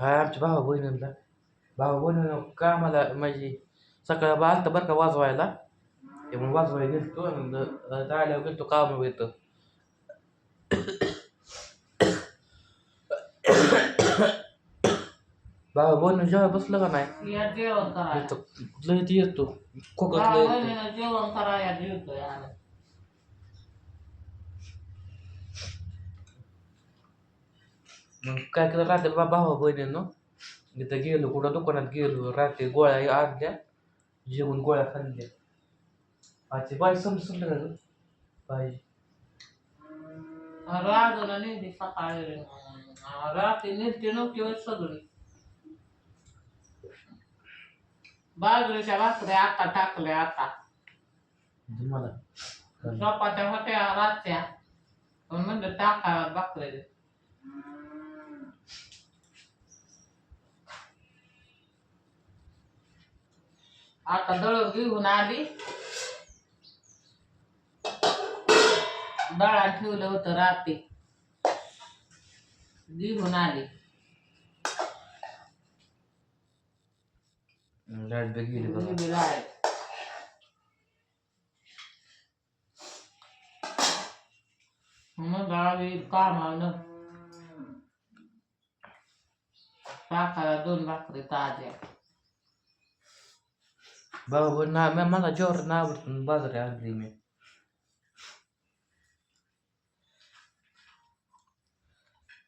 हाय आमच्या भावा बहिणींना भावा बहिणीनं का मला म्हणजे सकाळ बा आलता बरं का वाजवायला. ते मग वाजवायला गेलतो आणि जायला गेलतो काम येतं. भावा बहिणी जेव्हा बसलं का नाही? जेवण येतो. खोकत जेवण करायला मग काय केलं रात्री बा भावा बहिणीनं इथं गेलो कुठं दुकानात गेलो रात्री गोळ्या आणल्या जेवून गोळ्या खाल्ल्या. आजची बाई समजून ग? बाई. राजूला नेली सकाळी रात्री नेलती नव्हती होय सगळी. बाजरीच्या भाकऱ्या आता टाकल्या आता. मला चपात्या होत्या रातच्या. पण म्हणलं टाका भाकऱ्या आता दळण घेऊन आली. दळण ठेवलं होतं रात्री. घेऊन आली. लाइट बी गेली बघा. गेली लाइट. मग आम्ही कामानं टाकायला दोन भाकरी ताज्या बाबा ना मी मला जेवढं ना आवडतं बाजारी आणली मी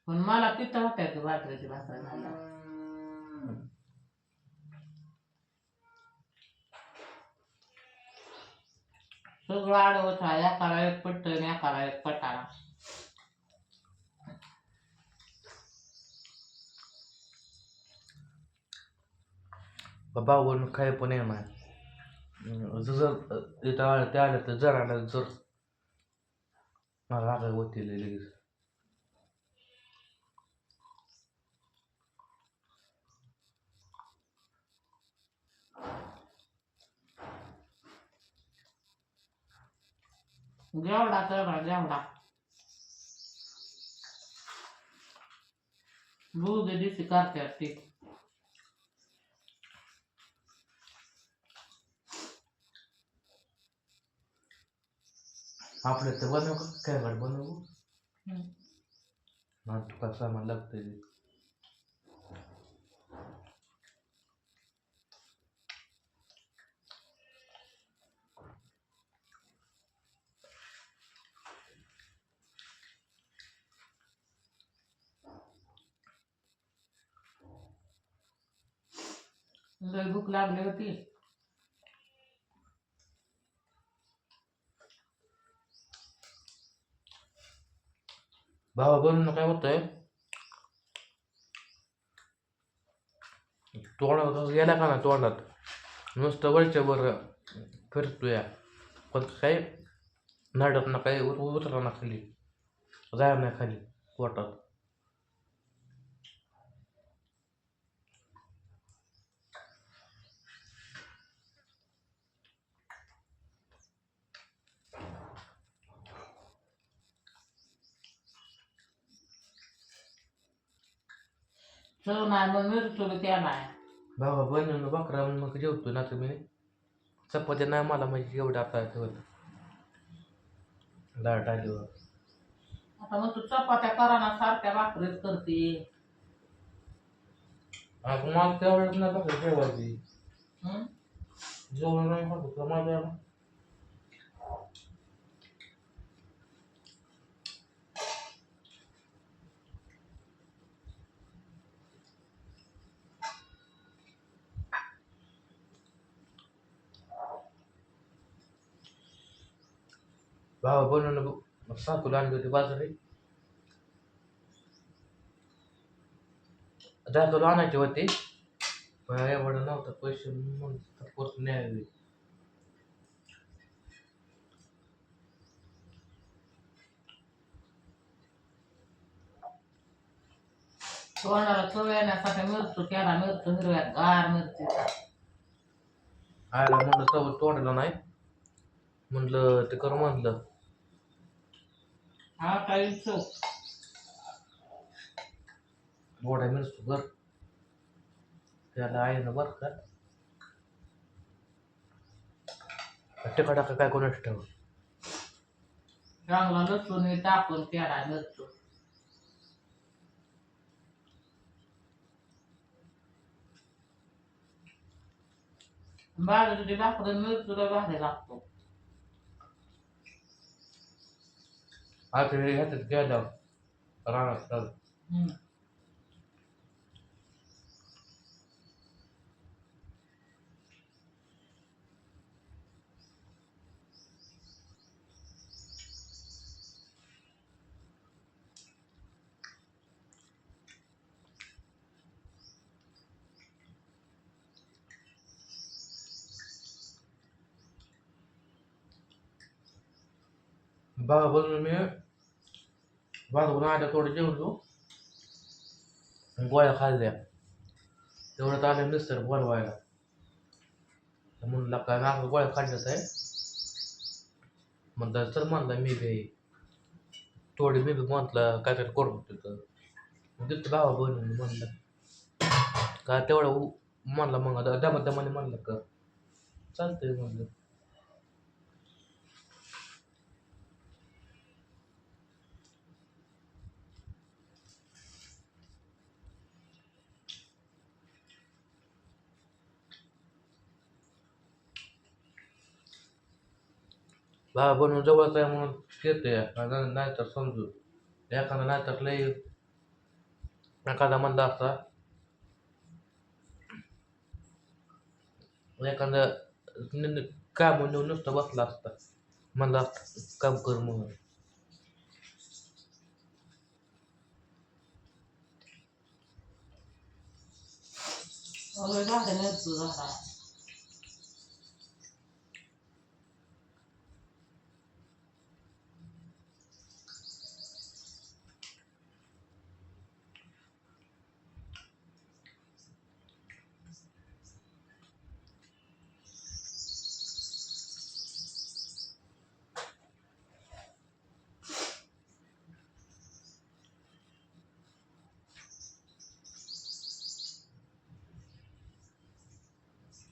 पण मला तिथं होत्या की भाकरीची भाकरी मला सगळं आडवत आहे एकाला एक पट्ट आणि एकाला एक पटाला बाबा काय पण येणार जर इथं आलं ते आलं तर जरा ना जर मला रागा होती लगेच. जेवढा तर जेवढा. दूध दिवशी करतात ती आपल्या तर बनव का? काय वाट बनवू? मला तुका सामान लागतंय? ते. लय भूक लागली होती. भावा बनवून काय होतंय तोंडात गेला का ना तोंडात? नुसतं वरच्या वर फिरतोय. पण काही नडत ना काही उतरा ना खाली. जाय नाही खाली पोटात. चव नाही मग मिरचू त्या नाही भावा बनवून बकरा मग जेवतो ना तुम्ही. चपात्या नाही मला म्हणजे एवढं आता ठेवत लाट आल्यावर आता मग तू चपात्या करा ना सारख्या भाकरीच करते. आता मला त्यावेळेस नाही बघा जेवायची हं? जेवण नाही खात माझ्या. भावा बनवून साकूला आणली होती बाजारी दाखवलं आणायची होती. पण एवढं नव्हतं पैसे म्हणून परत न्यायला तोंडाला चव येण्यासाठी मिरचू केला मिरचू हिरव्या गार मिरचीचा आयला म्हणलं चव तोंडला नाही. म्हणलं ते कर म्हणलं. हा काही चव गोडा मिरचू कर त्याला आहे ना बरं का. टिका काय कोणाच ठेव चांगला लसूण हे टाकून पेढा मिरचू बाजूची भाकरी मिरचूला भारी लागतो. आता हे ह्याच्यात गेल्यावर रानात तर बघा बनवून मी बाजून आल्या थोडं जेवलो गोळ्या खाल्ल्या तेवढ्यात आले मिस्टर बोलवायला व्हायला म्हणलं काय ना गोळ्या खाल्ल्याच आहे. म्हणलं तर म्हणलं मी बी थोडी मी बी म्हटलं काय काय करून तिथं मग तिथं भावा बनवून म्हणलं. का तेवढं म्हणलं मग दमा दमाने म्हणलं का? चालतंय म्हणलं. भावा बनवून जवळच आहे म्हणून येते नाही तर समजू. एखादा नाही तर लई एखादा म्हणला असता. एखादा काम म्हणून नुसतं बसला असता. म्हणला काम कर म्हणून. वगैरे भारी मिरचू झाला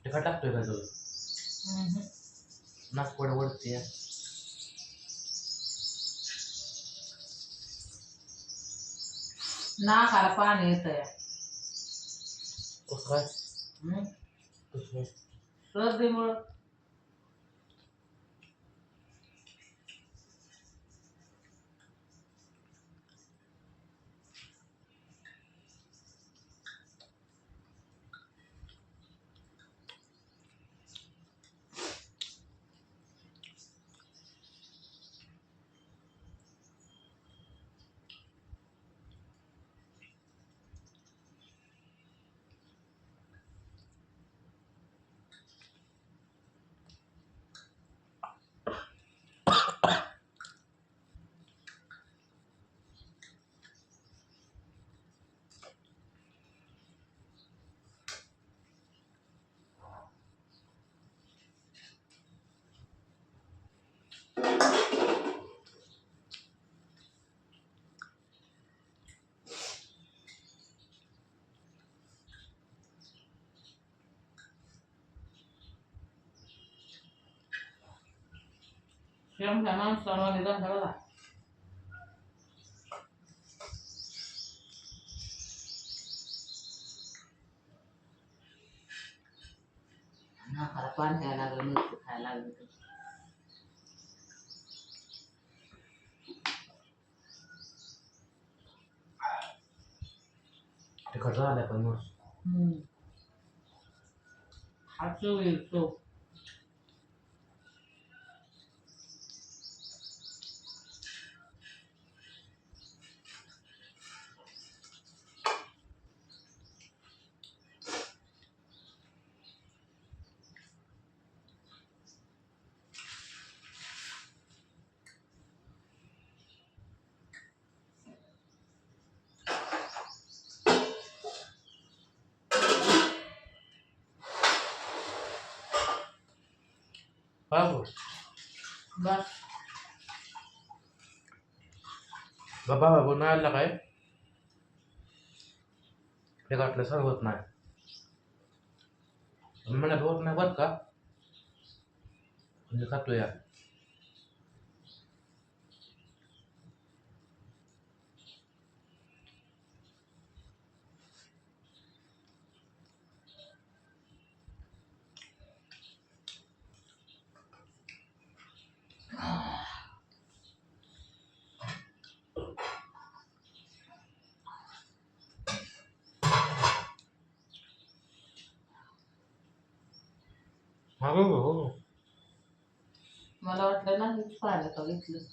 ते का टाकतोय का तुझं हम्म. नागपुडे वरती आहे. नाकाला पाणी येत काय? कसं काय? सर्दीमुळं शेमच्या माणसाने झालं बघा नाकाला पाणी यायला लागलं मिरची खायला लागली तर. तिकडं झालं पण मग हम्म. चव येईल चव बाबू. बस बाबा बाबू नाही आला काय? घातलं सर होत नाही. मला होत नाही बरं का? म्हणजे खातो या हो हो. मला वाटलं ना हेच पाहिलं का घेतलं?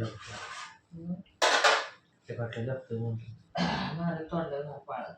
ते ते घातलं लागतं म्हणून माझ्या तोंडाला पाळत.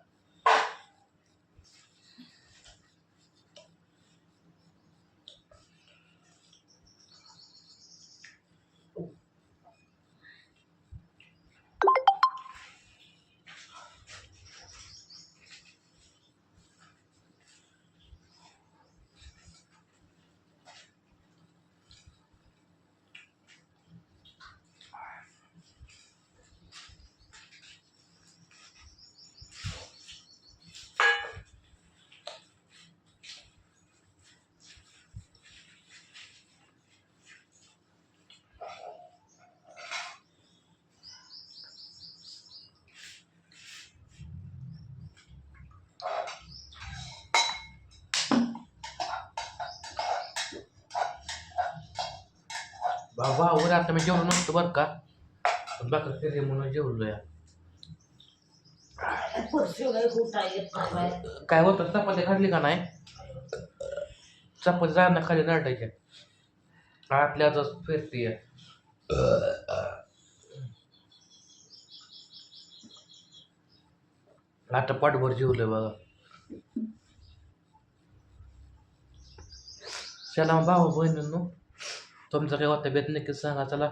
बाबा वर आता मी जेवलो नसतो बरं का. पण बाकर फिरले म्हणून जेवलो या. काय होतं चपाती खाल्ली का नाही? चपाती जाणं खाली नटायच्या आतल्याच फिरते आता पाठभर जेवलोय बघा चला भाऊ बहिणींनो. तुमचा काय होता बेत नक्कीच सांगा चला